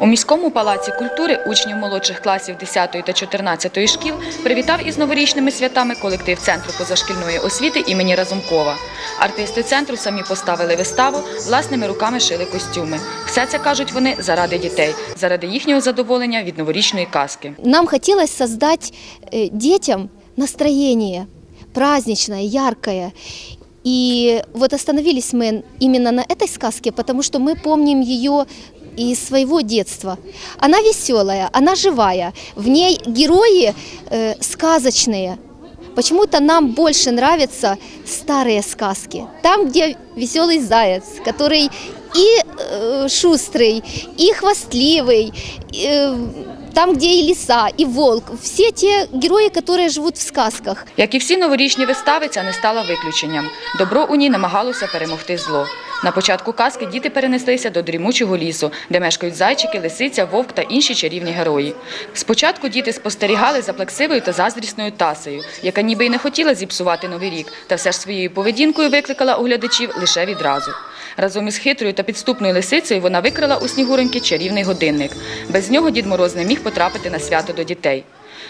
У міському палаці культури учнів молодших класів 10 та 14 шкіл привітав із новорічними святами колектив Центру позашкільної освіти імені Разумкова. Артисти центру самі поставили виставу, власними руками шили костюми. Все це кажуть вони заради дітей, заради їхнього задоволення від новорічної казки. Нам хотелось создать э, детям настроение праздничное, яркое. И вот остановились мы именно на этой сказке, потому что мы помним ее из своего детства. Она веселая, она живая. В ней герои э, сказочные. Почему-то нам больше нравятся старые сказки. Там, где веселый заяц, который и э, шустрый, и хвастливый, э, там, где и лиса, и волк. Все те герои, которые живут в сказках. Як і всі новорічні вистави, ця не стала виключенням. Добро у ній намагалося перемогти зло. На початку казки діти перенеслися до дрімучого лісу, де мешкають зайчики, лисиця, вовк та інші чарівні герої. Спочатку діти спостерігали за плаксивою та заздрісною тасею, яка ніби й не хотіла зіпсувати новий рік, та все ж своєю поведінкою викликала у глядачів лише відразу. Разом із хитрою та підступною лисицею вона викрала у снігуреньки чарівний годинник. Без нього Дід Мороз не міг потрапити на свято до дітей.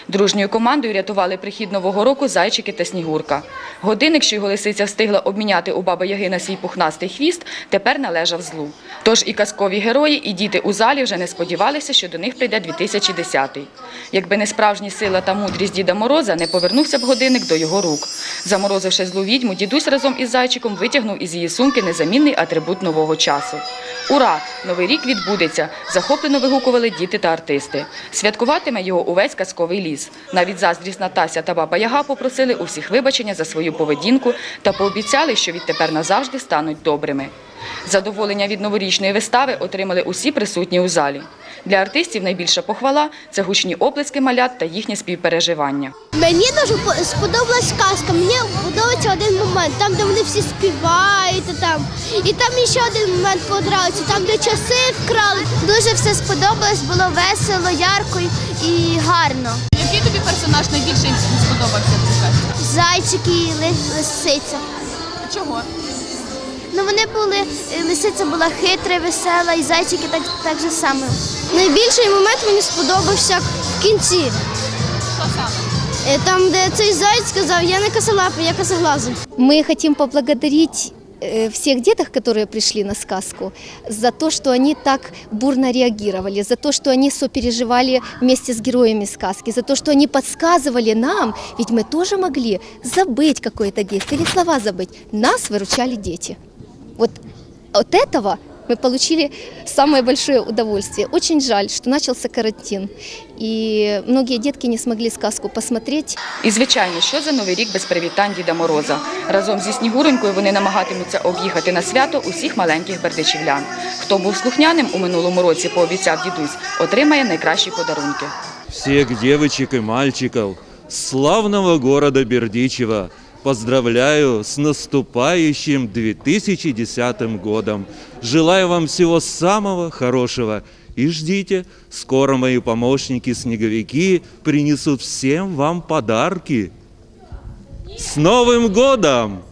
Дружньою командою рятували прихід нового року зайчики та снігурка. Годинник, що його лисиця встигла обміняти у баби Яги на свій пухнастий хвіст, тепер належав злу. Тож і казкові герої, і діти у залі вже не сподівалися, що до них прийде 2010-й. Якби не справжні сила та мудрість Діда Мороза, не повернувся б годинник до його рук. Заморозивши злу відьму, дідусь разом із зайчиком витягнув із її сумки незамінний атрибут нового часу. Ура! Новий рік відбудеться! Захоплено вигукували діти та артисти. Святкуватиме його увесь казковий ліс. Навіть заздрісна Тася та баба Яга попросили у всіх вибачення за свою поведінку та пообіцяли, що відтепер назавжди стануть добрими. Задоволення від новорічної вистави отримали усі присутні у залі. Для артистів найбільша похвала це гучні оплески малят та їхнє співпереживання. Мені дуже сподобалась казка. Мені подобається один момент, там, де вони всі співають, і там. І там ще один момент подобається, там, де часи вкрали. Дуже все сподобалось, було весело, ярко і гарно. Який тобі персонаж найбільше сподобався? Зайчики і лисиця. Чого? Ну вони були, е, лисиця була хитра, весела, і зайчики так, так же само. Найбільший момент мені сподобався в кінці. Що саме? Е, Там, де цей заяць сказав, я не косолапий, я косоглазий. Мы хотим поблагодарить э, всех деток, которые пришли на сказку, за то, что они так бурно реагировали, за то, что они сопереживали вместе с героями сказки, за то, что они подсказывали нам, ведь мы тоже могли забыть какое-то действие или слова забыть. Нас выручали дети. Вот от этого мы получили самое большое удовольствие. Очень жаль, что начался карантин, и многие детки не смогли сказку посмотреть. І звичайно, що за новий рік без привітань Діда Мороза. Разом зі Снігуренькою вони намагатимуться об'їхати на свято усіх маленьких бердичівлян. Хто був слухняним у минулому році, пообіцяв дідусь, отримає найкращі подарунки. всех девочек и мальчиков славного города Бердичева поздравляю с наступающим 2010 годом. Желаю вам всего самого хорошего и ждите, скоро мои помощники-снеговики принесут всем вам подарки. С Новым годом!